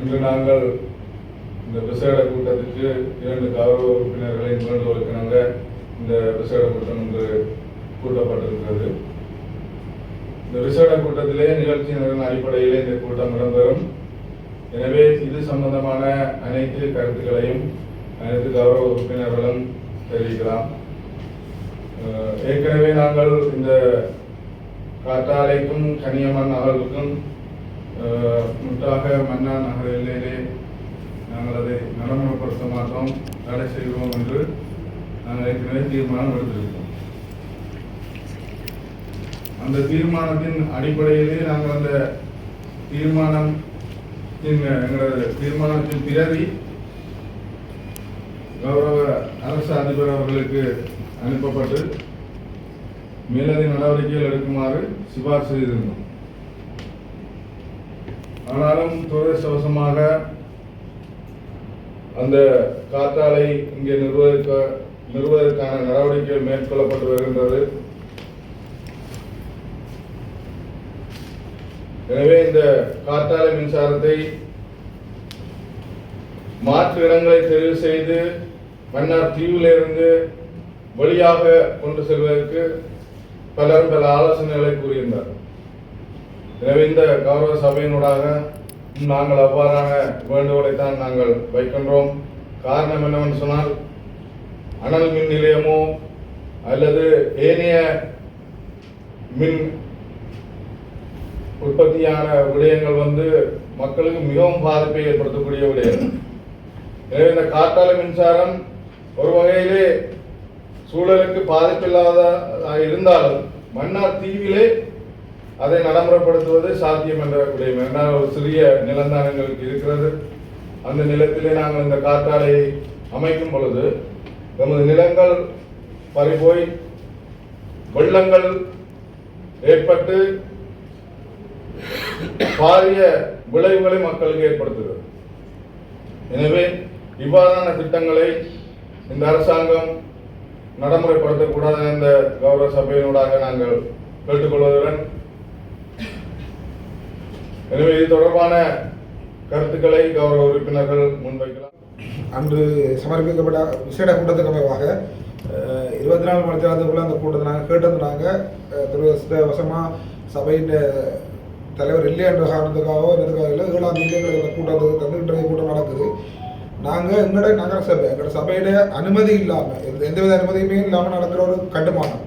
இன்று நாங்கள் இந்த விசேட கூட்டத்துக்கு இரண்டு கௌரவ உறுப்பினர்களை வேண்டுகோளுக்கு நாங்கள் இந்த விசேட கூட்டம் இன்று கூட்டப்பட்டிருக்கிறது. இந்த விசேட கூட்டத்திலே நிகழ்ச்சியினரின் அடிப்படையிலே இந்த கூட்டம் இடம்பெறும். எனவே இது சம்பந்தமான அனைத்து கருத்துக்களையும் அனைத்து கௌரவ உறுப்பினர்களும் தெரிவிக்கலாம். ஏற்கனவே நாங்கள் இந்த காற்றாலைக்கும் கனியம்மன் அவர்களுக்கும் முற்றாக மன்னா நகர் எல்லையிலே நாங்கள் அதை நடைமுறைப்படுத்த மாட்டோம் தடை செய்வோம் என்று நாங்கள் ஏற்கனவே தீர்மானம் எடுத்திருக்கோம் அந்த தீர்மானத்தின் அடிப்படையிலே நாங்கள் அந்த தீர்மானம் எங்களது தீர்மானத்தின் பிறவி கௌரவ அரசு அதிபர் அவர்களுக்கு அனுப்பப்பட்டு மேலதிக நடவடிக்கைகள் எடுக்குமாறு சிபார்சு செய்திருந்தோம். ஆனாலும் துரதிருஷ்டவசமாக அந்த காற்றாலை இங்கே நிறுவதற்க நிறுவதற்கான நடவடிக்கைகள் மேற்கொள்ளப்பட்டு வருகின்றது. எனவே இந்த காற்றாலை மின்சாரத்தை மாற்று இடங்களை தெரிவு செய்து மன்னார் தீவிலிருந்து வழியாக கொண்டு செல்வதற்கு பலரும் பல ஆலோசனைகளை கூறியிருந்தார் எனவே இந்த கௌரவ சபையினூடாக நாங்கள் அவ்வாறான வேண்டுகோளை தான் நாங்கள் வைக்கின்றோம். காரணம் என்னவென்று சொன்னால் அனல் மின் நிலையமோ அல்லது ஏனைய மின் உற்பத்தியான விடயங்கள் வந்து மக்களுக்கு மிகவும் பாதிப்பை ஏற்படுத்தக்கூடிய விடயம். எனவே இந்த காற்றாலை மின்சாரம் ஒரு வகையிலே சூழலுக்கு பாதிப்பில்லாத இருந்தாலும் மன்னார் தீவிலே அதை நடைமுறைப்படுத்துவது சாத்தியம் என்ற விடயம் என்றால் ஒரு சிறிய நிலம்தான் எங்களுக்கு இருக்கிறது. அந்த நிலத்திலே நாங்கள் இந்த காற்றாலையை அமைக்கும் பொழுது நமது நிலங்கள் பறிபோய் வெள்ளங்கள் ஏற்பட்டு பாரிய விளைவுகளை மக்களுக்கு ஏற்படுத்துகிறது. எனவே இவ்வாறான திட்டங்களை இந்த அரசாங்கம் நடைமுறைப்படுத்தக்கூடாது இந்த கௌரவ சபையினூடாக நாங்கள் கேட்டுக்கொள்வதுடன் எனவே இது தொடர்பான கருத்துக்களை கௌரவ உறுப்பினர்கள் முன்வைக்கலாம். அன்று சமர்ப்பிக்கப்பட்ட விசேட கூட்டத்துக்கு அமைவாக இருபத்தி நாலு மணி நேரத்துக்குள்ள அந்த கூட்டத்தை நாங்கள் கேட்டது நாங்கள் துரவசமாக சபையின் தலைவர் இல்லை என்ற காரணத்துக்காகவோ இதுக்காக இல்லை ஏழாம் தேதி கூட்டத்துக்கு தந்து இன்றைய கூட்டம் நடக்குது. நாங்கள் எங்களோட நகர சபை எங்களோட சபையில அனுமதி இல்லாமல் எந்த எந்தவித அனுமதியுமே இல்லாமல் நடக்கிற ஒரு கட்டுமானம்.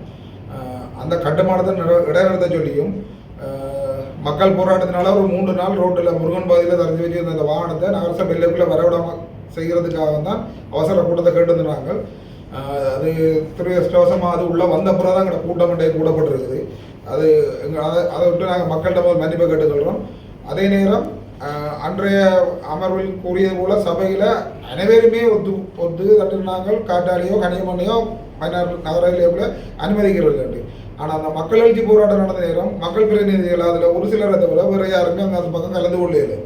அந்த கட்டுமானத்தை நட- இடைநிறுத்த சொல்லியும் மக்கள் போராட்டத்தினால ஒரு மூன்று நாள் ரோட்டில் முருகன் பாதையில் தரைஞ்சு வச்சிருந்த அந்த வாகனத்தை நகரசபை எல்லைக்குள்ளே வரவிடாம செய்கிறதுக்காக தான் அவசர கூட்டத்தை கேட்டிருந்தாங்க அது துரதிருஷ்டவசமாக அது உள்ளே வந்த பிறகு தான் எங்களோட கூட்டமிட்டே கூடப்பட்டிருக்குது. அது எங்கள் அதை அதை விட்டு நாங்கள் மக்கள்கிட்ட ஒரு மன்னிப்பை கேட்டுக்கொள்கிறோம் அதே நேரம் அன்றைய அமர்வில் கூறியது போல சபையில் அனைவருமே ஒத்து ஒத்து தட்டினாங்கள் காட்டாளியோ கனியமண்ணையோ மன்னார் நகரிலேயே அனுமதிக்கிறது என்று ஆனால் அந்த மக்கள் எழுச்சி போராட்டம் நடந்த நேரம் மக்கள் பிரதிநிதிகள் அதில் ஒரு சிலரை தவிர வேறு யாருமே அங்கே அந்த பக்கம் கலந்து கொள்ளல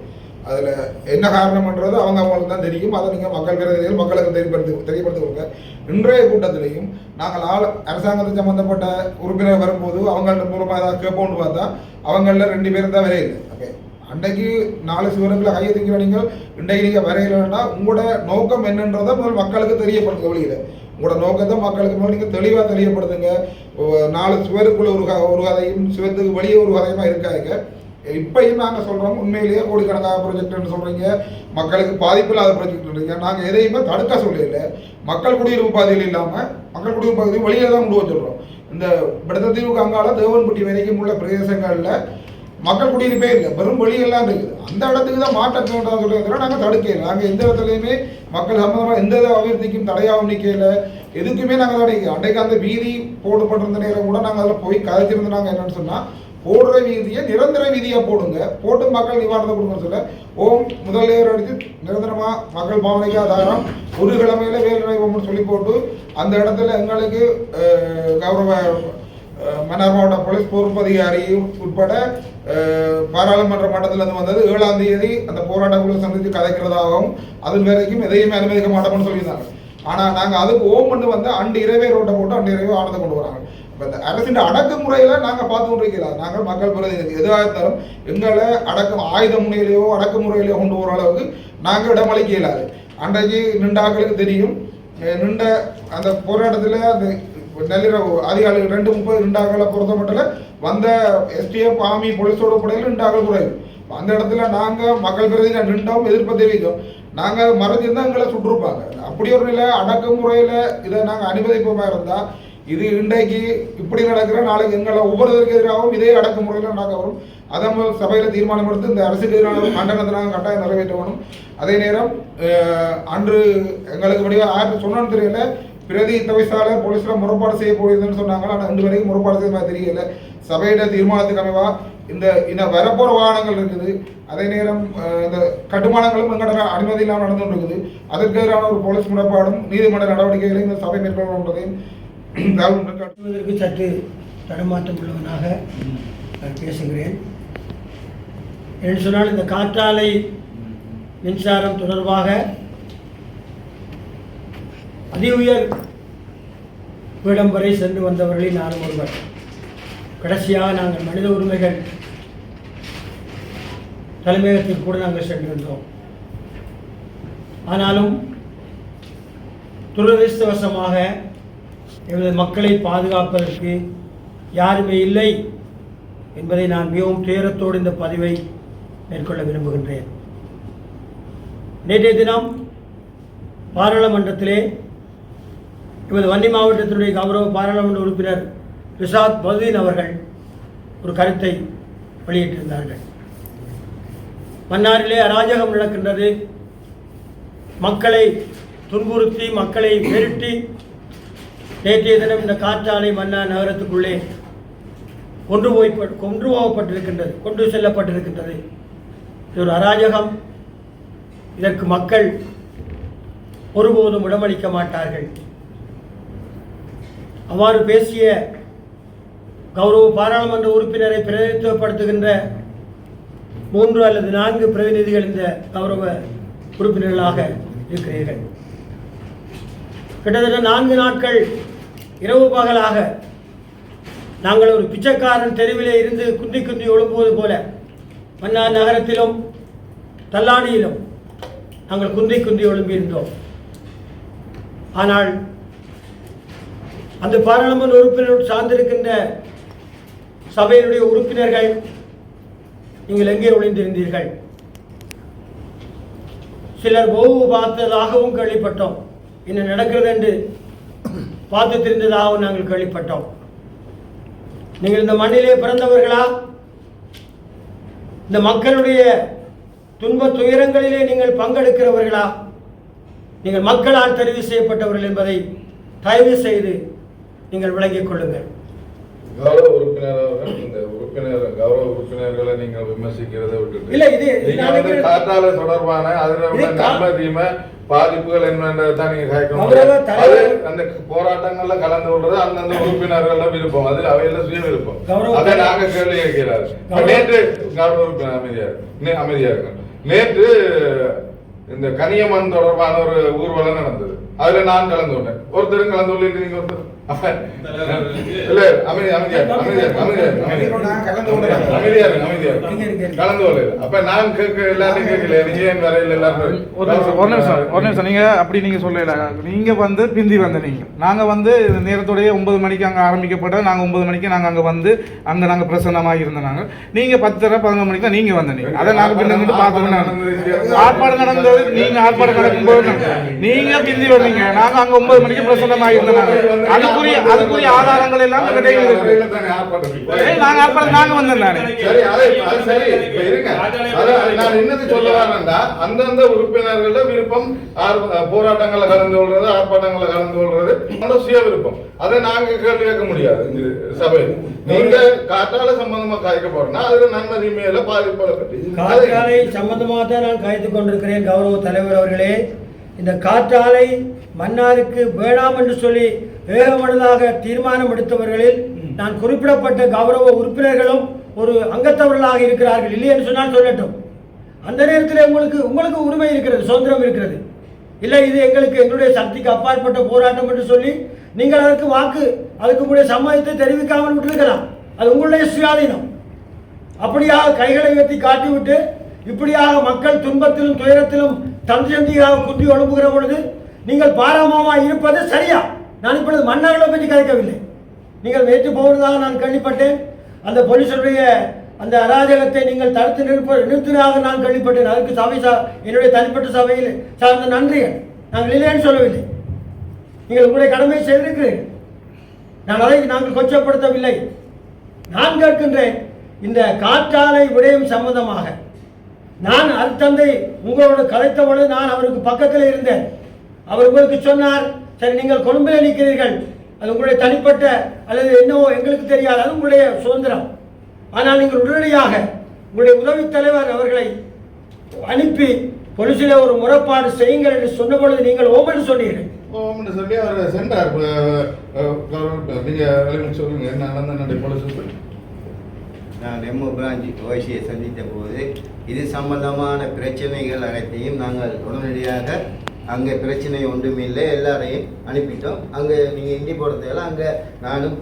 அதில் என்ன காரணம்ன்றது அவங்க அவங்களுக்கு தான் தெரியும். அதை நீங்கள் மக்கள் பிரதிநிதிகள் மக்களுக்கு தெரியப்படுத்தி தெரியப்படுத்துவாங்க இன்றைய கூட்டத்திலையும் நாங்கள் ஆள் அரசாங்கத்து சம்மந்தப்பட்ட உறுப்பினர் வரும்போது அவங்கள்ட்ட மூலமாக ஏதாவது கேட்போம்னு பார்த்தா அவங்களில் ரெண்டு பேரும் தான் வரையில. ஓகே. அன்றைக்கு நாலு சிவரங்களை கையை தூக்கிற நீங்கள் இன்றைக்கு நீங்கள் வரையிலன்னா உங்களோட நோக்கம் என்னன்றதை முதல் மக்களுக்கு தெரியப்படுத்த வழியில் உங்களோட நோக்கத்தை மக்களுக்கு மேலே நீங்கள் தெளிவாக தெரியப்படுத்துங்க. நாலு சுவருக்குள்ள ஒரு ஒரு கதையும் சுவத்துக்கு வெளியே ஒரு கதையுமா இருக்காங்க இப்பயும் நாங்கள் சொல்கிறோம் உண்மையிலேயே கோடிக்கணக்கான ப்ரொஜெக்ட்னு சொல்கிறீங்க மக்களுக்கு பாதிப்பு இல்லாத ப்ராஜெக்ட்ன்றீங்க நாங்கள் எதையுமே தடுக்க சொல்லல. மக்கள் குடியிருப்பு பகுதியில் இல்லாமல் மக்கள் குடியிருப்பு பகுதி வெளியே தான் கொண்டு வச்சுடுறோம் இந்த விடத்தீவுக்கு அங்கால தேவன்பட்டி வரைக்கும் உள்ள பிரதேசங்களில் மக்கள் குடியிருப்பே இல்லை. வெறும் வெளியெல்லாம் இருக்குது. அந்த இடத்துக்கு தான் மாற்றம் சொல்லுறதுல நாங்கள் தடுக்கல. நாங்கள் எந்த இடத்துலையுமே மக்கள் சம்மந்தமாக எந்த வித அபிவிருத்திக்கும் தடையாகவும் நிற்கல எதுக்குமே நாங்கள் தடைக்கல அன்றைக்கு அந்த வீதி போடப்பட்டிருந்த நேரம் கூட நாங்கள் அதில் போய் கதைச்சிருந்தாங்க என்னன்னு சொன்னால் போடுற வீதியை நிரந்தர வீதியாக போடுங்க. போட்டு மக்கள் நிவாரணத்தை கொடுங்க சொல்ல ஓம் முதல்வர் அடித்து நிரந்தரமாக மக்கள் பாவனைக்கு ஆதாரம் ஒரு கிழமையில வேலை ஓம்னு சொல்லி போட்டு அந்த இடத்துல எங்களுக்கு கௌரவ மன்னார் மாவட்ட போலீஸ் பொறுப்பதிகாரி உட்பட பாராளுமன்ற மட்டத்திலிருந்து வந்தது. ஏழாம் தேதி அந்த போராட்ட குழு சந்தித்து கதைக்கிறதாகவும் அது வரைக்கும் எதையுமே அனுமதிக்க மாட்டோம்னு சொல்லியிருந்தாங்க. ஆனால் நாங்கள் அதுக்கு ஓம் பண்ணி வந்து அண்டு இரவே ரோட்டை போட்டு அண்டு இரவே ஆனதை கொண்டு வராங்க. இப்போ இந்த அரசின் அடக்குமுறையில் நாங்கள் பார்த்து கொண்டிருக்கலாம் நாங்கள் மக்கள் பிரதிநிதி எதுவாக இருந்தாலும் எங்களை அடக்கம் ஆயுத முறையிலேயோ அடக்குமுறையிலேயோ கொண்டு போகிற அளவுக்கு நாங்கள் இடமளிக்க இயலாது அன்றைக்கு நின்றாக்களுக்கு தெரியும். நின்ற அந்த போராட்டத்தில் அந்த நள்ளிரவு அதிகாலை ரெண்டு முப்பது ரெண்டாக்களை பொறுத்த மட்டும் வந்த எஸ்டிஎஃப் ஆமி போலீஸோட படையில் ரெண்டாக்கள் குறைவு. அந்த இடத்துல நாங்கள் மக்கள் பிரதிநிதி நின்றோம் எதிர்ப்பு தெரிவித்தோம். நாங்கள் மறைஞ்சிருந்தா எங்களை சுட்டிருப்பாங்க. அப்படி ஒரு நிலை அடக்குமுறையில் இதை நாங்கள் அனுமதிப்போமா இருந்தால் இது இன்றைக்கு இப்படி நடக்கிற நாளைக்கு எங்களை ஒவ்வொருவருக்கு எதிராகவும் இதே அடக்குமுறையில் நடக்க வரும். அதை நம்ம சபையில் தீர்மானம் எடுத்து இந்த அரசுக்கு எதிரான கண்டனத்தை நாங்கள் கட்டாயம் நிறைவேற்ற வேணும் அதே நேரம் அன்று எங்களுக்கு வடிவாக ஆயிரத்தி சொன்னோன்னு தெரியல பிரதி தவிசாளர் போலீஸில் முறைப்பாடு செய்ய போயிருதுன்னு சொன்னாங்க. ஆனால் இன்று வரைக்கும் முறைப்பாடு செய்ய மாதிரி தெரியல. சபையிட தீர்மானத்துக்கு அமைவா இந்த இந்த வரப்போற வாகனங்கள் இருக்குது. அதே நேரம் இந்த கட்டுமானங்களும் எங்கட அனுமதி இல்லாமல் நடந்து இருக்குது அதற்கு எதிரான ஒரு போலீஸ் முறைப்பாடும் நீதிமன்ற நடவடிக்கைகளையும் இந்த சபை மேற்கொள்ளுன்றதையும் தகவல் முன்னெடுக்க- சற்று தடுமாற்றம் உள்ளவனாக நான் பேசுகிறேன். என்று சொன்னால் இந்த காற்றாலை மின்சாரம் தொடர்பாக அதி உயர் பீடம் வரை சென்று வந்தவர்களில் நானும் ஒருவர். கடைசியாக நாங்கள் மனித உரிமைகள் தலைமையகத்தில் கூட நாங்கள் சென்றிருந்தோம். ஆனாலும் துரதிருஷ்டவசமாக எமது மக்களை பாதுகாப்பதற்கு யாருமே இல்லை என்பதை நான் மிகவும் துயரத்தோடு இந்த பதிவை மேற்கொள்ள விரும்புகின்றேன். நேற்றைய தினம் பாராளுமன்றத்திலே எமது வன்னி மாவட்டத்தினுடைய கௌரவ பாராளுமன்ற உறுப்பினர் ரிஷாத் பதுதீன் அவர்கள் ஒரு கருத்தை வெளியிட்டிருந்தார்கள். மன்னாரிலே அராஜகம் நடக்கின்றது. மக்களை துன்புறுத்தி மக்களை மிரட்டி நேற்றைய தினம் இந்த காற்றாலை மன்னார் நகரத்துக்குள்ளே கொண்டு போய் கொண்டு போகப்பட்டிருக்கின்றது கொண்டு செல்லப்பட்டிருக்கின்றது. இது ஒரு அராஜகம். இதற்கு மக்கள் ஒருபோதும் இடமளிக்க மாட்டார்கள். அவ்வாறு பேசிய கௌரவ பாராளுமன்ற உறுப்பினரை பிரதிநிதித்துவப்படுத்துகின்ற மூன்று அல்லது நான்கு பிரதிநிதிகள் இந்த கௌரவ உறுப்பினர்களாக இருக்கிறீர்கள். கிட்டத்தட்ட நான்கு நாட்கள் இரவு பகலாக நாங்கள் ஒரு பிச்சைக்காரன் தெருவிலே இருந்து குந்தி குந்தி ஒழும்புவது போல மன்னார் நகரத்திலும் தல்லாணியிலும் நாங்கள் குந்தி குந்தி எழும்பியிருந்தோம் ஆனால் அந்த பாராளுமன்ற உறுப்பினர் சார்ந்திருக்கின்ற சபையினுடைய உறுப்பினர்கள் நீங்கள் எங்கே ஒளிந்திருந்தீர்கள்? சிலர் ஓவு பார்த்ததாகவும் கேள்விப்பட்டோம். என்ன நடக்கிறது என்று பார்த்து தெரிந்ததாகவும் நாங்கள் கேள்விப்பட்டோம். நீங்கள் இந்த மண்ணிலே பிறந்தவர்களா? இந்த மக்களுடைய துன்ப துயரங்களிலே நீங்கள் பங்கெடுக்கிறவர்களா? நீங்கள் மக்களால் தெரிவு செய்யப்பட்டவர்கள் என்பதை தயவு செய்து நீங்கள் விளங்கிக் கொள்ளுங்கள் கௌரவ உறுப்பினர் அவர்கள் இந்த உறுப்பினர் கௌரவ உறுப்பினர்களை நீங்கள் விமர்சிக்கிறதை விட்டுட்டு இல்ல, இது- இது நீங்க வந்து. காற்றாலை தொடர்பான அதுல உள்ள இது கா- நன்மை தீமை பாதிப்புகள் என்னன்றதான் நீங்க கேட்க கௌரவ முடியும். தலைவர் அது அந்த போராட்டங்கள்ல கலந்து கொள்றது அந்தந்த உறுப்பினர்கள விருப்பம் அது அவையில சுய விருப்பம் அதை. நாங்க கேள்வி கேட்கிறாரு நேற்று கௌரவ உறுப்பினர் அமைதியா அமைதியா இருக்கு நேற்று இந்த கனியமன் தொடர்பான ஒரு ஊர்வலம் நடந்தது அதுல நான் கலந்து கொண்டேன் ஒருத்தரும் கலந்து கொள்ளிட்டு நீங்க ஒருத்தர் அப்ப-. நான் கேட்க எல்லாரும் கேட்கல நீங்க ஏன் வரையில எல்லாரும் ஒரு நிமிஷம் ஒரு நிமிஷம் ஒரு நிமிஷம் நீங்க அப்படி நீங்க சொல்லல. நீங்க வந்து பிந்தி வந்த நீங்க. நாங்க வந்து நேரத்தோடய ஒன்பது மணிக்கு அங்க ஆரம்பிக்கப்பட்டது. நாங்க ஒன்பது மணிக்கு நாங்க அங்க வந்து அங்க நாங்க பிரசன்னமாக இருந்தோம் நாங்க. நீங்க பத்தரை பதினொரு மணிக்கு தான் நீங்க வந்த நீங்க. அதை நாங்க பின்ன பார்த்தோம் நாங்க. ஆர்ப்பாடம் நடந்தது நீங்க ஆர்ப்பாடம் நடக்கும்போது நாங்க- நீங்க பிந்தி வந்தீங்க. நாங்க அங்க ஒன்பது மணிக்கு பிரசன்னமாக இருந்தோம் நாங்க. அதுக்குரிய அதுக்குரிய ஆதாரங்கள் எல்லாம் இருக்கு. நாங்க ஆர்ப்பாடம் நாங்க வந்தோம் நானே. சரி அது அது சரி. இப்ப இருங்க. அதான் நான் என்னது சொல்ல வரேன்டா அந்தந்த உறுப்பினர்கள விருப்பம் போராட்டங்கள்ல கலந்து கொள்றது ஆர்ப்பாட்டங்கள்ல கலந்து கொள்றது சுய விருப்பம். அதை நாங்க கேள்வி கேட்க முடியாது இந்த சபையில். நீங்க காற்றால சம்பந்தமா காய்க்க போறோம்னா அதுல நன்மை தீமையில பற்றி. அது- காற்றாலை சம்பந்தமாக தான் நான் காய்த்துக் கொண்டிருக்கிறேன் கௌரவ தலைவர் அவர்களே. இந்த காற்றாலை மன்னாருக்கு வேணாம் என்று சொல்லி ஏகமனதாக தீர்மானம் எடுத்தவர்களில் நான் குறிப்பிடப்பட்ட கௌரவ உறுப்பினர்களும் ஒரு அங்கத்தவர்களாக இருக்கிறார்கள். இல்லை என்று சொன்னால் சொல்லட்டும். அந்த நேரத்தில் உங்களுக்கு உங்களுக்கு உரிமை இருக்கிறது சுதந்திரம் இருக்கிறது. இல்லை இது எங்களுக்கு எங்களுடைய சக்திக்கு அப்பாற்பட்ட போராட்டம் என்று சொல்லி நீங்கள் அதற்கு வாக்கு அதுக்கு உங்களுடைய சம்மதத்தை தெரிவிக்காமல் விட்டிருக்கலாம். அது உங்களுடைய சுயாதீனம். அப்படியாக கைகளை உயர்த்தி காட்டிவிட்டு இப்படியாக மக்கள் துன்பத்திலும் துயரத்திலும் தந்தியாக குத்தி எழுப்புகிற பொழுது நீங்கள் பாராமமாக இருப்பது சரியா? நான் இப்பொழுது மன்னர்களை பற்றி கேட்கவில்லை. நீங்கள் நேற்று போவதாக நான் கேள்விப்பட்டேன். அந்த போலீஸருடைய அந்த அராஜகத்தை நீங்கள் தடுத்து நிற்ப நிறுத்தினாக நான் கேள்விப்பட்டேன். அதற்கு சபை சா என்னுடைய தனிப்பட்ட சபையில் சார்ந்த நன்றிகள் நாங்கள் இல்லைன்னு சொல்லவில்லை. நீங்கள் உங்களுடைய கடமையை செய்திருக்கிறீர்கள். நான் அதை நாங்கள் கொச்சப்படுத்தவில்லை. நான் கேட்கின்றேன் இந்த காற்றாலை விடயம் சம்பந்தமாக. நான் அருத்தந்தை உங்களோடு கலைத்த பொழுது நான் அவருக்கு பக்கத்தில் இருந்தேன். அவர் உங்களுக்கு சொன்னார் சரி நீங்கள் கொழும்பில் நிற்கிறீர்கள். அது உங்களுடைய தனிப்பட்ட அல்லது என்னவோ எங்களுக்கு தெரியாது அது உங்களுடைய சுதந்திரம். ஆனால் நீங்கள் உடனடியாக உங்களுடைய உதவித் தலைவர் அவர்களை அனுப்பி பொலிசில் ஒரு முறைப்பாடு செய்யுங்கள் என்று சொன்ன பொழுது நீங்கள் ஓமன் சொன்னீர்கள். ஓம்னு சொல்லி அவர் சென்றார். நீங்க சொல்லுங்க என்ன நடந்த நடை நான் எம்ஓ பிரான்ச் ஓசியை சந்தித்த போது இது சம்பந்தமான பிரச்சனைகள் அனைத்தையும் நாங்கள் உடனடியாக அங்கே பிரச்சனை ஒன்றுமில்லை எல்லாரையும் அனுப்பிட்டோம். அங்கே நீங்கள் இண்டி போடுறதுல அங்கே நானும்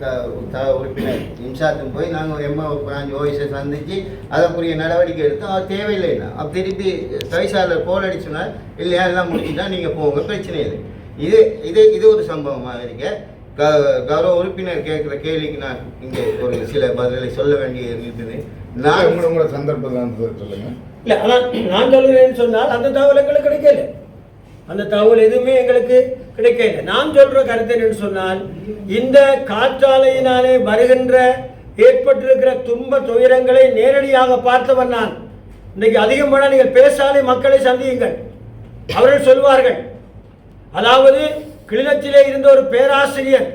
த- த உறுப்பினர் இம்சாத்தும் போய் நாங்கள் எம்ஓ பிரான்ச் ஓய்ஸை சந்தித்து அதற்குரிய நடவடிக்கை எடுத்தோம். அது தேவையில்லைன்னா அப்போ திருப்பி தொழிற்சாலையில் போல் அடிச்சுனா இல்லையா எல்லாம் முடிச்சுட்டா நீங்கள் போங்க பிரச்சனை இல்லை. இது இது இது ஒரு சம்பவமாக இருக்குது க- கௌரவ உறுப்பினர் கேட்குற கேள்விக்கு நான் இங்கே ஒரு சில பதிலை சொல்ல வேண்டிய இருக்குது. நான் உங்களோட சந்தர்ப்பம் சொல்லுங்க. இல்லை ஆனால் நான் சொல்கிறேன்னு சொன்னால் அந்த தகவல் எங்களுக்கு கிடைக்கல. அந்த தகவல் எதுவுமே எங்களுக்கு கிடைக்கல. நான் சொல்ற கருத்து என்னன்னு சொன்னால் இந்த காற்றாலையினாலே வருகின்ற ஏற்பட்டிருக்கிற துன்ப துயரங்களை நேரடியாக பார்த்தவன் நான். இன்னைக்கு அதிகமான நீங்கள் பேசாலே மக்களை சந்தியுங்கள். அவர்கள் சொல்வார்கள். அதாவது கிளிநொச்சியிலே இருந்த ஒரு பேராசிரியர்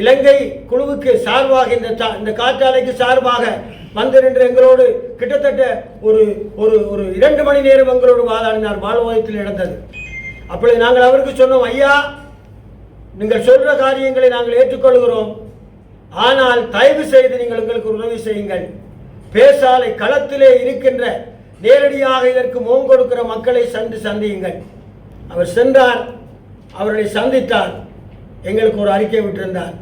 இலங்கை குழுவுக்கு சார்பாக இந்த இந்த காற்றாலைக்கு சார்பாக வந்து நின்று எங்களோடு கிட்டத்தட்ட ஒரு ஒரு ஒரு இரண்டு மணி நேரம் எங்களோடு வாதாடினார். வாழ்வாயத்தில் நடந்தது அப்பொழுது நாங்கள் அவருக்கு சொன்னோம் ஐயா நீங்கள் சொல்ற காரியங்களை நாங்கள் ஏற்றுக்கொள்கிறோம். ஆனால் தயவு செய்து நீங்கள் எங்களுக்கு உதவி செய்யுங்கள். பேசாலை களத்திலே இருக்கின்ற நேரடியாக இதற்கு முகம் கொடுக்கிற மக்களை சந்து சந்தியுங்கள். அவர் சென்றார். அவர்களை சந்தித்தார். எங்களுக்கு ஒரு அறிக்கை விட்டிருந்தார்.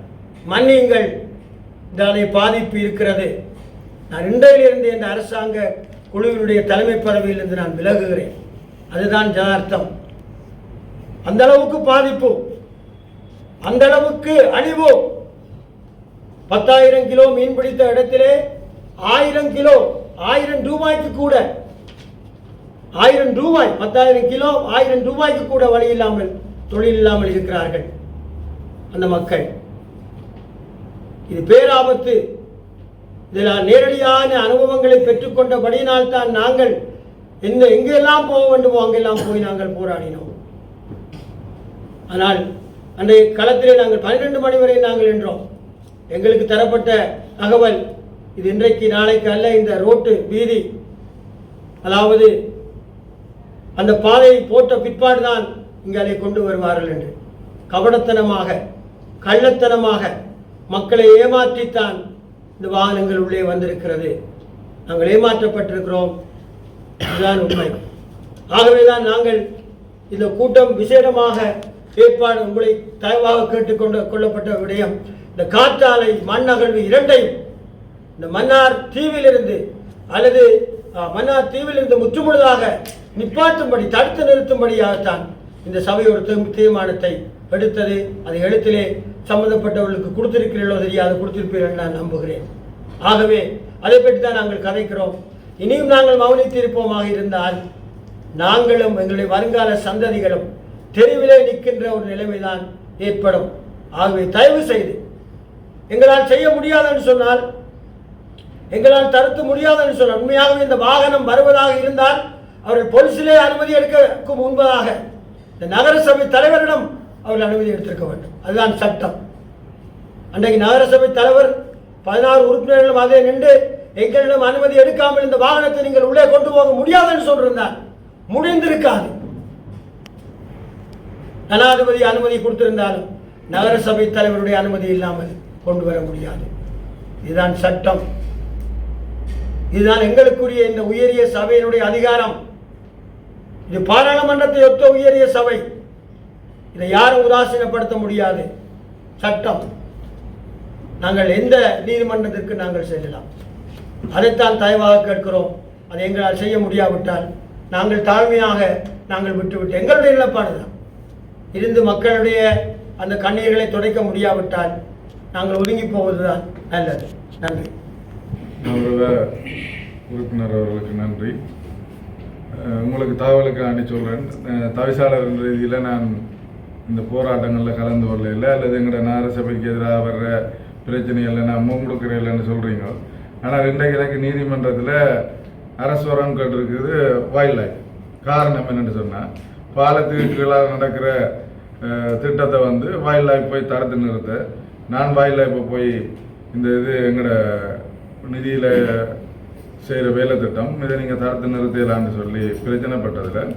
மன்னியுங்கள் இதனை பாதிப்பு இருக்கிறது. நான் இன்றையிலிருந்து இந்த அரசாங்க குழுவினுடைய தலைமை பதவியிலிருந்து நான் விலகுகிறேன். அதுதான் ஜனார்த்தம். அந்த அளவுக்கு பாதிப்பு. அந்த அளவுக்கு அழிவு. பத்தாயிரம் கிலோ மீன் பிடித்த இடத்திலே ஆயிரம் கிலோ ஆயிரம் ரூபாய்க்கு கூட ஆயிரம் ரூபாய் பத்தாயிரம் கிலோ ஆயிரம் ரூபாய்க்கு கூட வழி இல்லாமல் தொழில் இல்லாமல் இருக்கிறார்கள் அந்த மக்கள். இது பேராபத்து. இதில் நேரடியான அனுபவங்களை பெற்றுக்கொண்டபடியினால் தான் நாங்கள் எந்த எங்கெல்லாம் போக வேண்டுமோ அங்கெல்லாம் போய் நாங்கள் போராடினோம். ஆனால் அன்றைய களத்திலே நாங்கள் பன்னிரெண்டு மணி வரை நாங்கள் நின்றோம். எங்களுக்கு தரப்பட்ட தகவல் இது இன்றைக்கு நாளைக்கு அல்ல இந்த ரோட்டு வீதி. அதாவது அந்த பாதையை போட்ட பிற்பாடு தான் இங்கே அதை கொண்டு வருவார்கள் என்று. கபடத்தனமாக கள்ளத்தனமாக மக்களை ஏமாற்றித்தான் இந்த வாகனங்கள் உள்ளே வந்திருக்கிறது. நாங்கள் ஏமாற்றப்பட்டிருக்கிறோம். இதுதான் உண்மை. ஆகவே தான் நாங்கள் இந்த கூட்டம் விசேடமாக ஏற்பாடு உங்களை தயவாக கேட்டுக்கொண்டு கொள்ளப்பட்ட விடயம். இந்த காற்றாலை மண் அகழ்வு இரண்டையும் இந்த மன்னார் தீவிலிருந்து அல்லது மன்னார் தீவிலிருந்து முற்றுமுழுதாக நிப்பாட்டும்படி தடுத்து நிறுத்தும்படியாகத்தான் இந்த சபை ஒரு தீ- தீர்மானத்தை எடுத்தது. அது எழுத்திலே சம்பந்தப்பட்டவர்களுக்கு கொடுத்திருக்கிறீர்களோ தெரியாது கொடுத்திருப்பீர்கள் நான் நம்புகிறேன். ஆகவே அதை பற்றி தான் நாங்கள் கதைக்கிறோம். இனியும் நாங்கள் மௌனித்திருப்போமாக இருந்தால் நாங்களும் எங்களுடைய வருங்கால சந்ததிகளும் தெருவிலே நிற்கின்ற ஒரு நிலைமைதான் ஏற்படும். ஆகவே தயவு செய்து எங்களால் செய்ய முடியாதுன்னு சொன்னால் எங்களால் தடுத்து முடியாதுன்னு சொன்னால் உண்மையாகவே இந்த வாகனம் வருவதாக இருந்தால் அவர்கள் பொலிசிலே அனுமதி எடுக்க முன்பதாக இந்த நகரசபை தலைவரிடம் அவர்கள் அனுமதி எடுத்திருக்க வேண்டும். அதுதான் சட்டம். அன்றைக்கு நகரசபை தலைவர் பதினாறு உறுப்பினர்களும் அதே நின்று எங்களிடம் அனுமதி எடுக்காமல் இந்த வாகனத்தை நீங்கள் உள்ளே கொண்டு போக முடியாதுன்னு சொல்லியிருந்தார். முடிந்திருக்காது. ஜனாதிபதி அனுமதி கொடுத்திருந்தாலும் நகரசபை தலைவருடைய அனுமதி இல்லாமல் கொண்டு வர முடியாது. இதுதான் சட்டம். இதுதான் எங்களுக்குரிய இந்த உயரிய சபையினுடைய அதிகாரம். இது பாராளுமன்றத்தை ஒத்த உயரிய சபை. இதை யாரும் உதாசீனப்படுத்த முடியாது. சட்டம். நாங்கள் எந்த நீதிமன்றத்திற்கு நாங்கள் செல்லலாம்? அதைத்தான் தயவாக கேட்கிறோம். அதை எங்களால் செய்ய முடியாவிட்டால் நாங்கள் தாழ்மையாக நாங்கள் விட்டுவிட்டு எங்களுடைய நிலப்பாடு தான் இருந்து மக்களுடைய அந்த கண்ணீர்களை துடைக்க முடியாவிட்டால் நாங்கள் ஒதுங்கி போவதுதான் நல்லது. நன்றி. உறுப்பினர் அவர்களுக்கு நன்றி. உங்களுக்கு தகவலுக்கு அனுப்பி சொல்கிறேன் தவிசாளர் ரீதியில் நான் இந்த போராட்டங்களில் கலந்து வரல அல்லது எங்களோட நகரசபைக்கு எதிராக வர்ற பிரச்சனைகளில் நான் முன் கொடுக்குறேன் சொல்கிறீங்க ஆனால் இன்றைக்கு எனக்கு நீதிமன்றத்தில் அரசு வரம் கேட்டிருக்குது வைல்ட் லைஃப் காரணம் என்னென்னு சொன்னால் பாலத்துக்கு கீழாக நடக்கிற திட்டத்தை வந்து வைல்ட் லைஃப் போய் தடுத்து நிறுத்த நான் வைல்ட் லைஃப்பை போய் இந்த இது எங்களோட நிதியில் செய்கிற வேலை திட்டம் இதை நீங்கள் தடுத்து நிறுத்தலாம்னு சொல்லி பிரச்சனைப்பட்டதில்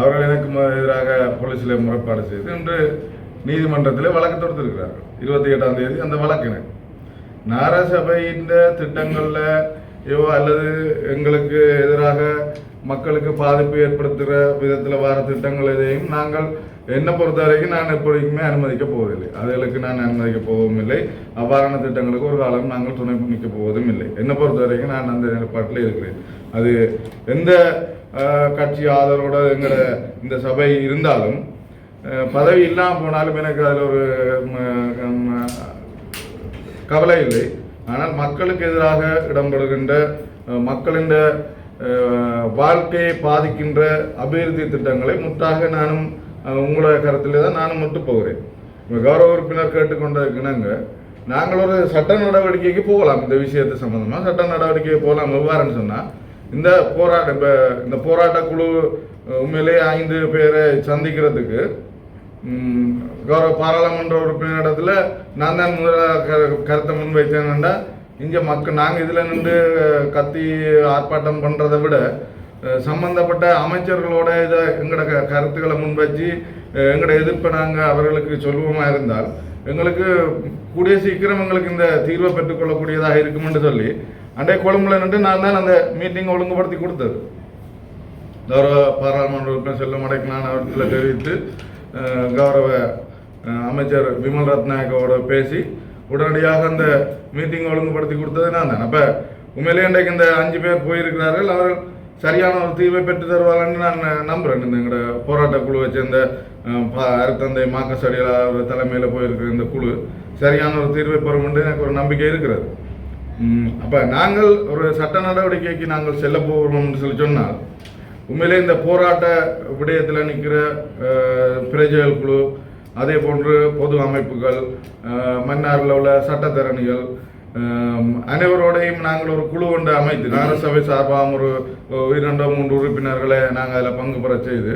அவர்கள் எனக்கு எதிராக போலீஸில் முறைப்பாடு செய்து இன்று நீதிமன்றத்தில் வழக்கு தொடுத்திருக்கிறார்கள். இருபத்தி எட்டாம் தேதி அந்த வழக்கினை. நகரசபையின் திட்டங்களில் யோ அல்லது எங்களுக்கு எதிராக மக்களுக்கு பாதிப்பு ஏற்படுத்துகிற விதத்தில் வர திட்டங்கள் எதையும் நாங்கள் என்னை பொறுத்த வரைக்கும் நான் எப்படிக்குமே அனுமதிக்க போவதில்லை. அதுகளுக்கு நான் அனுமதிக்க போவதும் இல்லை. அவ்வாறான திட்டங்களுக்கு ஒரு காலம் நாங்கள் துணை நிற்க போவதும் இல்லை. என்னை பொறுத்த வரைக்கும் நான் அந்த நிலைப்பாட்டில் இருக்கிறேன். அது எந்த கட்சி ஆதரவோட எங்களோட இந்த சபை இருந்தாலும் பதவி இல்லாமல் போனாலும் எனக்கு அதில் ஒரு கவலை இல்லை. ஆனால் மக்களுக்கு எதிராக இடம்பெறுகின்ற மக்களின் வாழ்க்கையை பாதிக்கின்ற அபிவிருத்தி திட்டங்களை முட்டாக நானும் உங்களோட கருத்திலே தான் நானும் முட்டு போகிறேன். இப்போ கௌரவ உறுப்பினர் கேட்டுக்கொண்டிருக்கிறாங்க நாங்கள் ஒரு சட்ட நடவடிக்கைக்கு போகலாம். இந்த விஷயத்தை சம்மந்தமாக சட்ட நடவடிக்கைக்கு போகலாம். எவ்வாறுன்னு சொன்னால் இந்த போராட்ட இப்போ இந்த போராட்ட குழு உண்மையிலேயே ஐந்து பேரை சந்திக்கிறதுக்கு கௌரவ பாராளுமன்ற உறுப்பினர் இடத்துல நான் தான் முதலாக க- கருத்தை முன்வைத்தேன்டா இங்கே மக்கள் நாங்கள் இதில் நின்று கத்தி ஆர்ப்பாட்டம் பண்ணுறதை விட சம்பந்தப்பட்ட அமைச்சர்களோட இதை எங்களோட க கருத்துக்களை முன்வச்சு எங்களோட எதிர்ப்பை நாங்கள் அவர்களுக்கு சொல்லுவோமா இருந்தால் எங்களுக்கு கூடிய சீக்கிரம் எங்களுக்கு இந்த தீர்வை பெற்றுக்கொள்ளக்கூடியதாக இருக்குமென்று சொல்லி அண்டே கொழும்புல நின்று நான் தான் அந்த மீட்டிங் ஒழுங்குபடுத்தி கொடுத்தது. கௌரவ பாராளுமன்ற உறுப்பினர் செல்வம் அடைக்கலான் அவர்களை தெரிவித்து கௌரவ அமைச்சர் விமல் ரத்நாயக்கோட பேசி உடனடியாக அந்த மீட்டிங் ஒழுங்குபடுத்தி கொடுத்தது நான் தான். அப்போ உண்மையிலே இன்றைக்கு இந்த அஞ்சு பேர் போயிருக்கிறார்கள். அவர்கள் சரியான ஒரு தீர்வை பெற்று தருவாங்கன்னு நான் நம்புகிறேன் இந்த எங்களோட போராட்ட குழு சேர்ந்த பா- அருத்தந்தை மாக்கசடியில் அவர் தலைமையில் போயிருக்கிற இந்த குழு சரியான ஒரு தீர்வை பெறும் என்று எனக்கு ஒரு நம்பிக்கை இருக்கிறது. அப்போ நாங்கள் ஒரு சட்ட நடவடிக்கைக்கு நாங்கள் செல்ல போகிறோம்னு சொல்லி சொன்னால் உண்மையிலே இந்த போராட்ட விடயத்தில் நிற்கிற பிரஜைகள் குழு அதே போன்று பொது அமைப்புகள் மன்னாரில் உள்ள சட்டத்தரணிகள் அனைவரோடையும் நாங்கள் ஒரு குழு ஒன்று அமைத்து நகரசபை சார்பாக ஒரு இரண்டோ மூன்று உறுப்பினர்களை நாங்கள் அதில் பங்கு பெற செய்து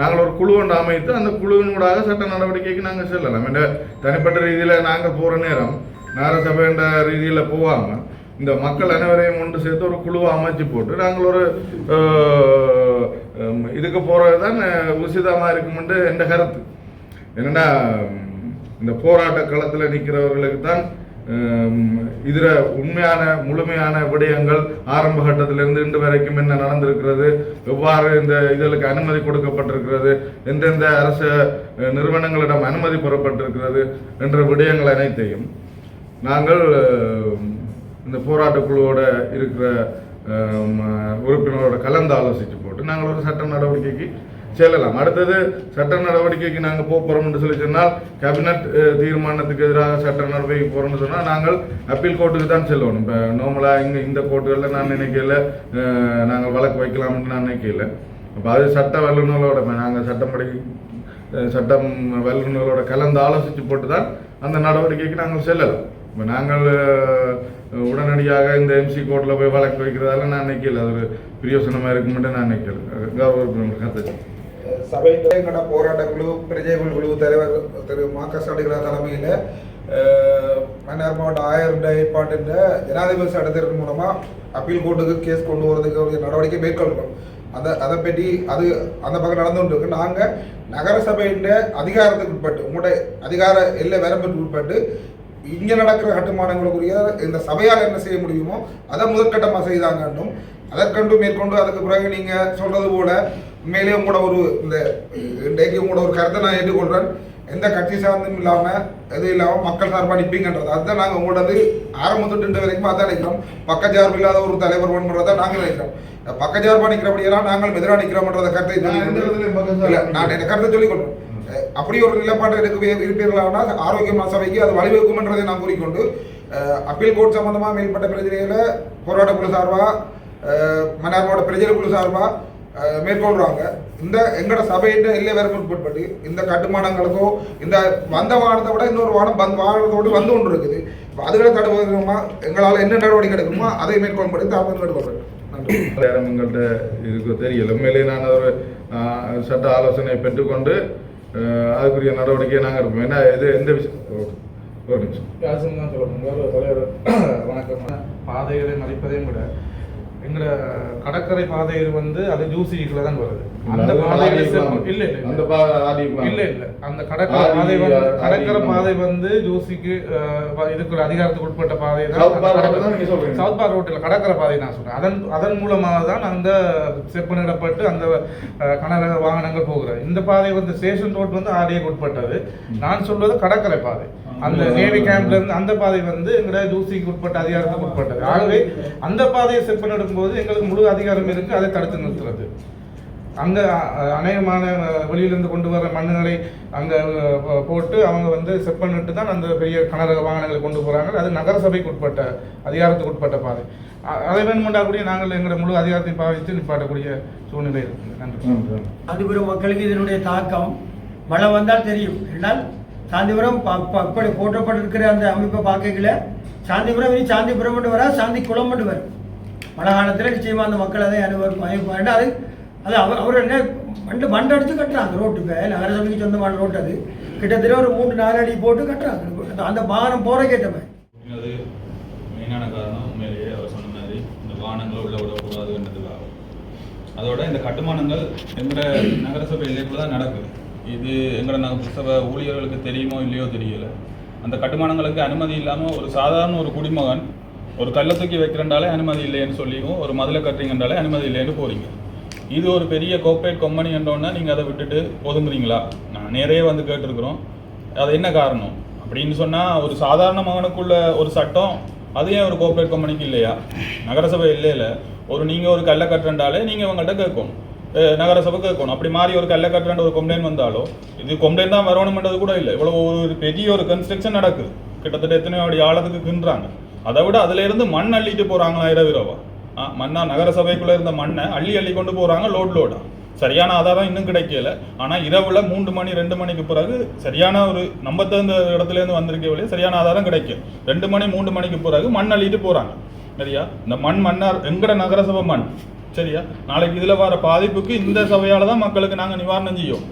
நாங்கள் ஒரு குழு ஒன்று அமைத்து அந்த குழுவினூடாக சட்ட நடவடிக்கைக்கு நாங்கள் செல்லலாம். என்ற தனிப்பட்ட ரீதியில் நாங்கள் போகிற நேரம் நகரசபை என்ற ரீதியில் போகாமல் இந்த மக்கள் அனைவரையும் ஒன்று சேர்த்து ஒரு குழுவை அமைச்சு போட்டு நாங்கள் ஒரு இதுக்கு போகிறது தான் உசிதமாக இருக்குமென்று என்ற கருத்து. என்னென்னா இந்த போராட்ட களத்தில் நிற்கிறவர்களுக்கு தான் இதில் உண்மையான முழுமையான விடயங்கள் ஆரம்ப கட்டத்திலிருந்து இன்று வரைக்கும் என்ன நடந்திருக்கிறது எவ்வாறு இந்த இதழுக்கு அனுமதி கொடுக்கப்பட்டிருக்கிறது எந்தெந்த அரசு நிறுவனங்களிடம் அனுமதி பெறப்பட்டிருக்கிறது என்ற விடயங்கள் அனைத்தையும் நாங்கள் இந்த போராட்ட குழுவோட இருக்கிற உறுப்பினரோட கலந்து ஆலோசித்து போட்டு நாங்கள் ஒரு சட்ட நடவடிக்கைக்கு செல்லலாம். அடுத்தது சட்ட நடவடிக்கைக்கு நாங்கள் போக போகிறோம்னு சொல்லி சொன்னால் கேபினட் தீர்மானத்துக்கு எதிராக சட்ட நடவடிக்கை போகிறோம்னு சொன்னால் நாங்கள் அப்பீல் கோர்ட்டுக்கு தான் செல்லணும். இப்போ நார்மலாக இங்கே இந்த கோர்ட்டுகளில் நான் நினைக்கல. நாங்கள் வழக்கு வைக்கலாம்னு நான் நினைக்கல. அப்போ அது சட்ட வல்லுநர்களோட நாங்கள் சட்டப்படி சட்டம் வல்லுநர்களோட கலந்து ஆலோசித்து போட்டு தான் அந்த நடவடிக்கைக்கு நாங்கள் செல்லலாம். இப்போ நாங்கள் உடனடியாக இந்த எம்சி கோர்ட்டில் போய் வழக்கு வைக்கிறதால நான் நினைக்கல. அது ஒரு பிரியோசனமாக இருக்குமென்று நான் நினைக்கல. கௌரவ கருத்து சபையில் போராட்ட குழு பிரஜைகள் குழு தலைவர் திரு மா க ஸ்டாலின் தலைமையில் மன்னார் மாவட்ட ஆயர் ஏற்பாட்டின் ஜனாதிபதி சட்டத்திற்கு மூலமாக அப்பீல் கோர்ட்டுக்கு கேஸ் கொண்டு வரதுக்கு ஒரு நடவடிக்கை மேற்கொள்ளணும் அந்த அதை பற்றி அது அந்த பக்கம் நடந்து கொண்டு இருக்கு நாங்கள் நகரசபையின் அதிகாரத்துக்கு உட்பட்டு உங்களுடைய அதிகார எல்லை வரம்புக்கு உட்பட்டு இங்கே நடக்கிற கட்டுமானங்களுக்குரிய இந்த சபையால் என்ன செய்ய முடியுமோ அதை முதற்கட்டமாக செய்தாங்கன்னும் அதற்கண்டு மேற்கொண்டு அதுக்கு பிறகு நீங்கள் சொல்றது போல உண்மையிலேயே உங்களோட ஒரு இந்த இன்றைக்கு உங்களோட ஒரு கருத்தை நான் ஏற்றுக்கொள்கிறேன் எந்த கட்சி சார்ந்தும் இல்லாமல் எதுவும் இல்லாமல் மக்கள் சார்பாக நிற்பீங்கன்றது அதுதான் நாங்கள் உங்களோட ஆரம்பத்தொட்டு வரைக்கும் அதான் நிற்கிறோம் பக்கச்சார்பு இல்லாத ஒரு தலைவர் வேணுன்றதை நாங்கள் நினைக்கிறோம் பக்கச்சார்பாக நிற்கிறபடியெல்லாம் நாங்கள் எதிராக நிற்கிறோம்ன்றத கருத்தை இல்லை நான் எனக்கு கருத்தை சொல்லிக் கொள்றேன் அஹ் அப்படி ஒரு நிலைப்பாடு எடுக்க இருப்பீர்களானால் ஆரோக்கியமான சபைக்கு அது வழிவகுக்கும்ன்றதை நான் கூறிக்கொண்டு அப்பீல் கோர்ட் சம்பந்தமாக மேல்பட்ட பிரச்சனைகளை போராட்ட குழு சார்பாக மன்னார்மாவோட பிரஜல குழு சார்பாக மேற்கொள்றாங்க. இந்த எங்களோட சபையின் எல்லை வரைக்கும் உட்பட்டு இந்த கட்டுமானங்களுக்கோ இந்த வந்த வாகனத்தை விட இன்னொரு வாகனம் வந்து வாகனத்தோடு வந்து கொண்டு இருக்குது இப்ப அதுகளை தடுப்பதற்குமா எங்களால் என்ன நடவடிக்கை எடுக்கணுமோ அதை தாழ்ந்து கேட்டுக்கொள்றேன் நன்றி. நேரம் எங்கள்கிட்ட இருக்கு. தெரியல உண்மையிலேயே நான் ஒரு சட்ட ஆலோசனை பெற்றுக்கொண்டு அதுக்குரிய நடவடிக்கையை நாங்கள் இருப்போம் ஏன்னா இது எந்த விஷயம்? ஒரு நிமிஷம். தான் சொல்லணும். தலைவர் வணக்கம். பாதைகளை மதிப்பதையும் விட எங்களோட கடற்கரை பாதையில் வந்து அது ஜூசிக்குள்ள தான் வருது அந்த பாதையில. இல்ல இல்ல அந்த இல்ல. இல்ல அந்த கடற்கரை பாதை வந்து கடற்கரை. பாதை வந்து ஜூசிக்கு அஹ், ப- இதுக்கு ஒரு அதிகாரத்துக்கு உட்பட்ட பாதை தான். சவுத் பார் ரோட்டில் கடற்கரை பாதை நான் சொல்றேன் அதன் அதன் மூலமாக தான் அந்த செப்பனிடப்பட்டு அந்த கனரக வாகனங்கள் போகிறது இந்த பாதை வந்து ஸ்டேஷன் ரோட் வந்து ஆடியக்கு உட்பட்டது நான் சொல்வது கடற்கரை பாதை அந்த. நேவி கேம்ப்ல இருந்து அந்த பாதை வந்து எங்களோட தூசிக்கு உட்பட்ட அதிகாரத்துக்கு உட்பட்டது. ஆகவே அந்த பாதையை செப்பன் எடுக்கும்போது எங்களுக்கு முழு அதிகாரம் இருக்கு அதை தடுத்து நிறுத்துறது. அங்க அநேகமான வெளியிலிருந்து கொண்டு வர மண்ணுகளை அங்க போட்டு அவங்க வந்து செப்பனிட்டு தான் அந்த பெரிய கனரக வாகனங்களை கொண்டு போறாங்க. அது நகரசபைக்கு உட்பட்ட அதிகாரத்துக்கு உட்பட்ட பாதை. அதை வேணுமெண்டா கூடிய நாங்கள் எங்களோட முழு அதிகாரத்தை பாவித்து நிப்பாட்டக்கூடிய சூழ்நிலை இருக்கு நன்றி. காந்திபுரம் மக்களுக்கு இதனுடைய தாக்கம் மழை வந்தால் தெரியும். என்றால் சாந்திபுரம் ப- அப்படி போற்றப்பட்டிருக்கிற அந்த அமைப்பை பார்க்கல சாந்திபுரம் இனி சாந்திபுரம் வரா சாந்தி குளம் வரும். மழை காலத்தில் நிச்சயமாக அந்த மக்கள் அதை அனுபவிப்பாங்க. வேண்டாம் அது அது அவர் அவர் என்ன மண்டு மண்டை அடித்து கட்டுறாங்க ரோட்டு இப்போ நகரசபைக்கு சொந்தமான ரோட்டு அது. கிட்டத்தட்ட ஒரு மூன்று நாலு அடி போட்டு கட்டுறாங்க. அந்த- அந்த வாகனம் போகிற அது மெயினான காரணம். உண்மையிலேயே அவர் சொன்ன மாதிரி இந்த வாகனங்களை உள்ள விடக்கூடாதுன்றதுக்காக. அதோட இந்த கட்டுமானங்கள் எங்களோட நகரசபை எல்லைக்குள்ள தான் நடக்குது. இது எங்களோட நகரசபை ஊழியர்களுக்கு தெரியுமோ இல்லையோ தெரியல. அந்த கட்டுமானங்களுக்கு அனுமதி இல்லாமல் ஒரு சாதாரண ஒரு குடிமகன் ஒரு கல்லை தூக்கி வைக்கிறண்டாலே அனுமதி இல்லைன்னு சொல்லியும் ஒரு மதுளை கட்டுறீங்கன்றாலே அனுமதி இல்லைன்னு போறீங்க. இது ஒரு பெரிய கோஆப்ரேட் கம்பெனி என்றோன்னா நீங்கள் அதை விட்டுட்டு ஒதுங்குறீங்களா? நான் நேரே வந்து கேட்டிருக்கிறோம். அது என்ன காரணம்? அப்படின்னு சொன்னால் ஒரு சாதாரண மகனுக்குள்ள ஒரு சட்டம் அது ஏன் ஒரு கோஆப்ரேட் கம்பெனிக்கு இல்லையா? நகரசபை இல்லையில. ஒரு நீங்கள் ஒரு கல்லை கட்டுறண்டாலே நீங்கள் இவங்கள்ட்ட கேட்கணும். நகரசபை கேட்கணும் அப்படி மாதிரி ஒரு கல்லை கட்டுற ஒரு கம்ப்ளைண்ட் வந்தாலோ இது கம்ப்ளைண்ட் தான் வரணும்ன்றது கூட இல்லை. இவ்வளோ ஒரு பெரிய ஒரு கன்ஸ்ட்ரக்ஷன் நடக்குது. கிட்டத்தட்ட எத்தனையோ அடி ஆழத்துக்கு கின்றாங்க அதை விட அதுல இருந்து மண் அள்ளிட்டு போறாங்களா இரவிரவா? ஆ, மண்ணா? நகரசபைக்குள்ள இருந்த மண்ணை அள்ளி அள்ளி கொண்டு போறாங்க லோட் லோடா சரியான ஆதாரம் இன்னும் கிடைக்கல. ஆனா இரவுல மூன்று மணி ரெண்டு மணிக்கு பிறகு சரியான ஒரு நம்ம தகுந்த இடத்துல இருந்து வந்திருக்க வழியே சரியான ஆதாரம் கிடைக்கும் ரெண்டு மணி மூன்று மணிக்கு பிறகு மண் அள்ளிட்டு போறாங்க. சரியா? இந்த மண் மன்னார் எங்கட நகரசபை மண்? சரியா? நாளைக்கு இதில் வர பாதிப்புக்கு இந்த சபையால் தான் மக்களுக்கு நாங்கள் நிவாரணம் செய்யும்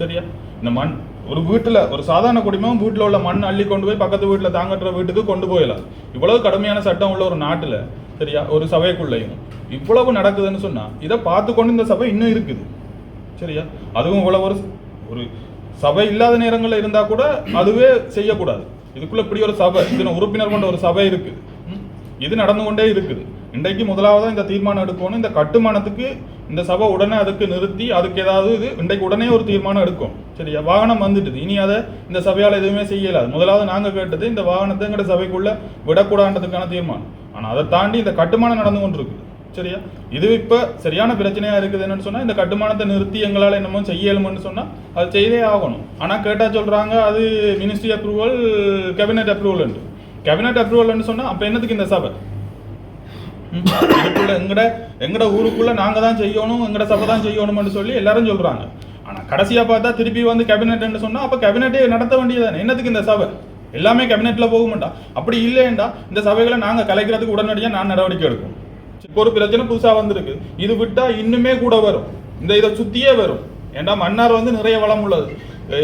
சரியா? இந்த மண் ஒரு வீட்டில் ஒரு சாதாரண குடிமகன் வீட்டில் உள்ள மண் அள்ளி கொண்டு போய் பக்கத்து வீட்டில் தாங்கட்டுற வீட்டுக்கு கொண்டு போயிடலாம் இவ்வளவு கடுமையான சட்டம் உள்ள ஒரு நாட்டில் சரியா ஒரு சபைக்குள்ளேயும். இவ்வளவு நடக்குதுன்னு சொன்னால் இதை பார்த்து கொண்டு இந்த சபை இன்னும் இருக்குது. சரியா? அதுவும் இவ்வளவு ஒரு ஒரு சபை இல்லாத நேரங்களில் இருந்தால் கூட அதுவே செய்யக்கூடாது. இதுக்குள்ள இப்படி ஒரு சபை இத்தனை உறுப்பினர் கொண்ட ஒரு சபை இருக்குது. இது நடந்து கொண்டே இருக்குது. இன்றைக்கு முதலாவதாக இந்த தீர்மானம் எடுக்கணும். இந்த கட்டுமானத்துக்கு இந்த சபை உடனே அதுக்கு நிறுத்தி அதுக்கு ஏதாவது இது இன்றைக்கு உடனே ஒரு தீர்மானம் எடுக்கும். சரியா? வாகனம் வந்துட்டுது இனி அதை இந்த சபையால் எதுவுமே செய்யலாது முதலாவது நாங்கள் கேட்டது இந்த வாகனத்தை எங்கட சபைக்குள்ள விடக்கூடாதுன்றதுக்கான தீர்மானம். ஆனால் அதை தாண்டி இந்த கட்டுமானம் நடந்து கொண்டிருக்கு. சரியா? இது இப்போ சரியான பிரச்சனையா இருக்குது என்னன்னு சொன்னா இந்த கட்டுமானத்தை நிறுத்தி எங்களால் என்னமோ செய்யலும்னு சொன்னா அது செய்தே ஆகணும். ஆனால் கேட்டா சொல்றாங்க அது ministry approval cabinet approval cabinet அப்ரூவல்னு சொன்னா அப்ப என்னத்துக்கு இந்த சபை? இதுக்குள்ள எங்கட எங்கட ஊருக்குள்ள நாங்க தான் செய்யணும் எங்கட சபை தான் செய்யணும்னு சொல்லி எல்லாரும் சொல்றாங்க. ஆனா கடைசியா பார்த்தா திருப்பி வந்து கேபினெட்னு சொன்னா அப்ப கேபினெட்டே நடத்த வேண்டியதானே என்னத்துக்கு இந்த சபை? எல்லாமே கேபினெட்ல போகுமாண்டா அப்படி இல்லையேண்டா இந்த சபைகளை நாங்க கலைக்கிறதுக்கு உடனடியாக நான் நடவடிக்கை எடுக்கும் இப்போ ஒரு பிரச்சனை புதுசா வந்திருக்கு. இது விட்டா இன்னுமே கூட வரும். இந்த இதை சுத்தியே வரும். ஏன்டா மன்னார் வந்து நிறைய வளம் உள்ளது.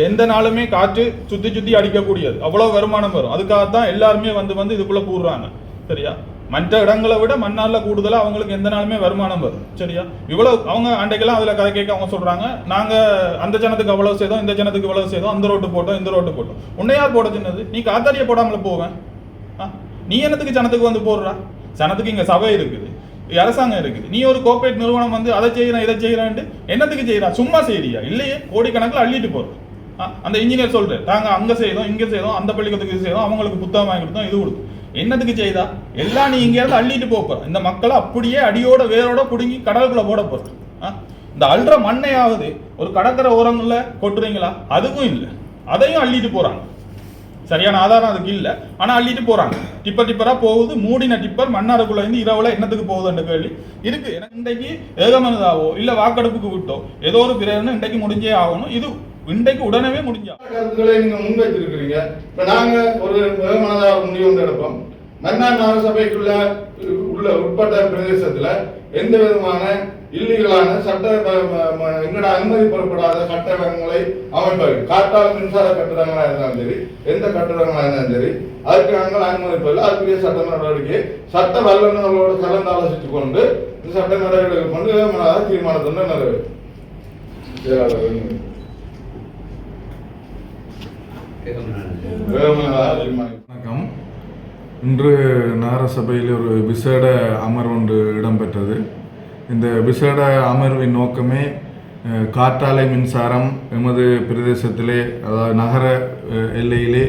எந்த நாளுமே காற்று சுத்தி சுத்தி அடிக்கக்கூடியது. அவ்வளவு வருமானம் வரும். அதுக்காக தான் எல்லாருமே வந்து வந்து இதுக்குள்ள கூடுறாங்க. சரியா? மற்ற இடங்களை விட மண்ணால கூடுதலாக அவங்களுக்கு எந்த நாளுமே வருமானம் வரும். சரியா? இவ்வளோ அவங்க அன்றைக்கெல்லாம் அதில் கதை கேட்க அவங்க சொல்கிறாங்க நாங்கள் அந்த ஜனத்துக்கு அவ்வளவு செய்தோம் இந்த ஜனத்துக்கு இவ்வளோ செய்தோம் அந்த ரோட்டு போட்டோம் இந்த ரோட்டு போட்டோம். உன்னை யார் போட சின்னது. நீ காத்தாடிய போடாமல போவேன். ஆ? நீ என்னத்துக்கு ஜனத்துக்கு வந்து போடுறா? ஜனத்துக்கு இங்கே சபை இருக்குது. அரசாங்கம் இருக்குது. நீ ஒரு கோஆபரேட் நிறுவனம் வந்து அதை செய்கிறேன் இதை செய்கிறான்ட்டு என்னத்துக்கு செய்கிறா சும்மா செய்கிறியா இல்லையே. கோடிக்கணக்கில் அள்ளிட்டு போகிறோம் ஆ, அந்த இன்ஜினியர் சொல்கிறேன் நாங்கள் அங்கே செய்தோம் இங்கே செய்தோம் அந்த பள்ளிக்கூடத்துக்கு இது செய்தோம் அவங்களுக்கு புத்தகம் வாங்கி கொடுத்தோம் இது கொடுத்தோம். என்னத்துக்கு செய்தா எல்லாம் நீ இங்கேருந்து அள்ளிட்டு போக இந்த மக்களை அப்படியே அடியோட வேரோட புடுங்கி கடலுக்குள்ளே போட போகிறது இந்த அல்ற மண்ணையாவது ஒரு கடற்கரை ஓரங்களில் கொட்டுறீங்களா? அதுக்கும் இல்லை. அதையும் அள்ளிட்டு போறாங்க. சரியான ஆதாரம் அதுக்கு இல்ல. ஆனா அள்ளிட்டு போறாங்க. டிப்பர் டிப்பரா போகுது. மூடின டிப்பர் மன்னாருக்குள்ள இருந்து இரவுல என்னத்துக்கு போகுதுன்ற கேள்வி இருக்கு. எனக்கு இன்றைக்கு ஏகமனதாவோ இல்லை வாக்கெடுப்புக்கு விட்டோ ஏதோ ஒரு பிரேரணை இன்றைக்கு முடிஞ்சே ஆகணும். இது இன்றைக்கு உடனே முடிஞ்சா. கருத்துக்களை நீங்க முன்வைத்திருக்கிறீங்க. இப்ப நாங்க ஒரு முடிவு எடுப்போம். மன்னார் நகரசபைக்குள்ள உள்ள உட்பட்ட பிரதேசத்துல எந்த விதமான இல்லீகலான சட்ட எங்கட அனுமதி பெறப்படாத கட்டடங்களை அமைப்பது? காட்டால் மின்சார கட்டடங்களா இருந்தாலும் சரி எந்த கட்டடங்களா இருந்தாலும் சரி அதுக்கு நாங்கள் அனுமதிப்பதில்லை அதுக்குரிய சட்ட நடவடிக்கை சட்ட வல்லுநர்களோடு கலந்து ஆலோசித்துக் கொண்டு இந்த சட்ட நடவடிக்கை கொண்டு வேகமனதாக தீர்மானத்தை தீர்மானிக்கும் வணக்கம். இன்று நகரசபையில் ஒரு விசேட அமர்வு ஒன்று இடம்பெற்றது. இந்த விசேட அமர்வின் நோக்கமே காற்றாலை மின்சாரம் எமது பிரதேசத்திலே அதாவது நகர எல்லையிலே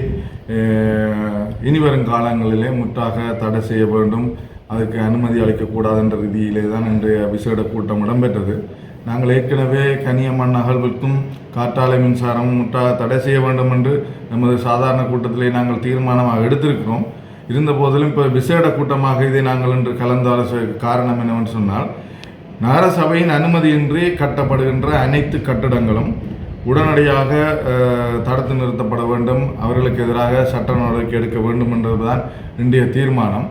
இனிவரும் காலங்களிலே முற்றாக தடை செய்ய வேண்டும். அதுக்கு அனுமதி அளிக்கக்கூடாதுன்ற ரீதியிலே தான் இன்றைய விசேட கூட்டம் இடம்பெற்றது. நாங்கள் ஏற்கனவே கனியம்மன் நகர்வுக்கும் காற்றாலை மின்சாரம் முற்றாக தடை செய்ய வேண்டும் என்று நமது சாதாரண கூட்டத்திலே நாங்கள் தீர்மானமாக எடுத்திருக்கிறோம். இருந்த போதிலும் இப்போ விசேட கூட்டமாக இதை நாங்கள் இன்று கலந்து ஆலோசனை காரணம் என்னவென்று சொன்னால் நகரசபையின் அனுமதியின்றி கட்டப்படுகின்ற அனைத்து கட்டடங்களும் உடனடியாக தடுத்து நிறுத்தப்பட வேண்டும். அவர்களுக்கு எதிராக சட்ட நடவடிக்கை எடுக்க வேண்டும் என்பதுதான் இன்றைய தீர்மானம்.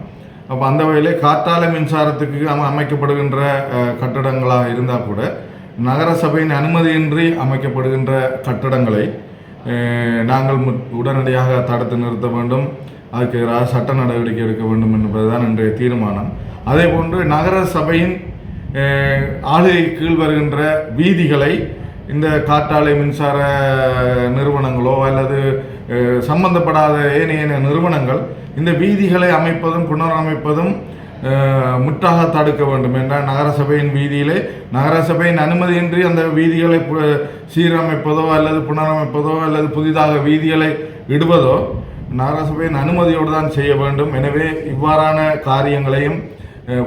அப்போ அந்த வகையிலே காற்றால மின்சாரத்துக்கு அமைக்கப்படுகின்ற கட்டடங்களாக இருந்தால் கூட நகரசபையின் அனுமதியின்றி அமைக்கப்படுகின்ற கட்டடங்களை நாங்கள் உடனடியாக தடுத்து நிறுத்த வேண்டும். அதுக்கு எதிராக சட்ட நடவடிக்கை எடுக்க வேண்டும் என்பதுதான் இன்றைய தீர்மானம். அதே போன்று நகர சபையின் ஆளுகை கீழ் வருகின்ற வீதிகளை இந்த காற்றாலை மின்சார நிறுவனங்களோ அல்லது சம்பந்தப்படாத ஏனைய நிறுவனங்கள் இந்த வீதிகளை அமைப்பதும் புனரமைப்பதும் முற்றாக தடுக்க வேண்டும். என்றால் நகரசபையின் வீதியிலே நகரசபையின் அனுமதியின்றி அந்த வீதிகளை பு- சீரமைப்பதோ அல்லது புனரமைப்பதோ அல்லது புதிதாக வீதிகளை இடுவதோ நகரசபையின் அனுமதியோடு தான் செய்ய வேண்டும். எனவே இவ்வாறான காரியங்களையும்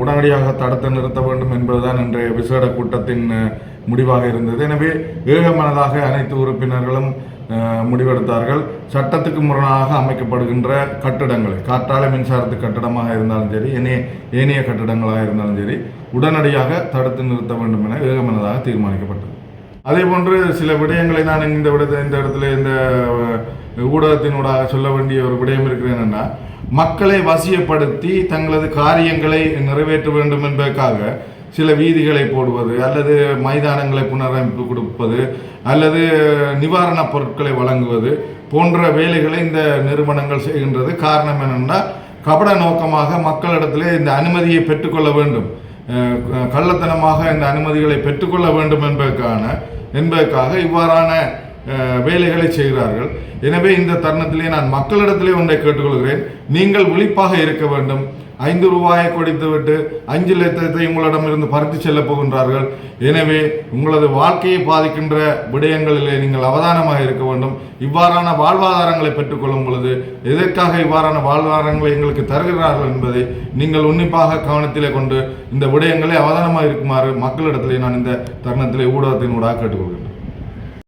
உடனடியாக தடுத்து நிறுத்த வேண்டும் என்பதுதான் இன்றைய விசேட கூட்டத்தின் முடிவாக இருந்தது. எனவே ஏகமனதாக அனைத்து உறுப்பினர்களும் முடிவெடுத்தார்கள். சட்டத்துக்கு முரணாக அமைக்கப்படுகின்ற கட்டிடங்கள் காற்றாலை மின்சாரத்து கட்டடமாக இருந்தாலும் சரி ஏனைய ஏனைய கட்டிடங்களாக இருந்தாலும் சரி உடனடியாக தடுத்து நிறுத்த வேண்டும் என ஏகமனதாக தீர்மானிக்கப்பட்டது. அதே போன்று சில விடயங்களை நான் இந்த விட இந்த இடத்துல இந்த ஊடகத்தினூடாக சொல்ல வேண்டிய ஒரு விடயம் இருக்கிறது என்னென்னா மக்களை வசியப்படுத்தி தங்களது காரியங்களை நிறைவேற்ற வேண்டும் என்பதற்காக சில வீதிகளை போடுவது அல்லது மைதானங்களை புனரமைப்பு கொடுப்பது அல்லது நிவாரணப் பொருட்களை வழங்குவது போன்ற வேலைகளை இந்த நிறுவனங்கள் செய்கின்றது. காரணம் என்னென்னா கபட நோக்கமாக மக்களிடத்திலே இந்த அனுமதியை பெற்றுக்கொள்ள வேண்டும். கள்ளத்தனமாக இந்த அனுமதிகளை பெற்றுக்கொள்ள வேண்டும் என்பதற்கான என்பதற்காக இவ்வாறான வேலைகளை செய்கிறார்கள். எனவே இந்த தருணத்திலே நான் மக்களிடத்திலே ஒன்றை கேட்டுக்கொள்கிறேன். நீங்கள் விழிப்பாக இருக்க வேண்டும். ஐந்து ரூபாயை கொடுத்துவிட்டு அஞ்சு லட்சத்தை உங்களிடமிருந்து பறித்து செல்ல போகின்றார்கள். எனவே உங்களது வாழ்க்கையை பாதிக்கின்ற விடயங்களிலே நீங்கள் அவதானமாக இருக்க வேண்டும். இவ்வாறான வாழ்வாதாரங்களை பெற்றுக்கொள்ளும் பொழுது எதற்காக இவ்வாறான வாழ்வாதாரங்களை எங்களுக்கு தருகிறார்கள் என்பதை நீங்கள் உன்னிப்பாக கவனத்திலே கொண்டு இந்த விடயங்களை அவதானமாக இருக்குமாறு மக்களிடத்திலே நான் இந்த தருணத்திலே ஊடகத்தின் ஊடாக கேட்டுக்கொள்கிறேன்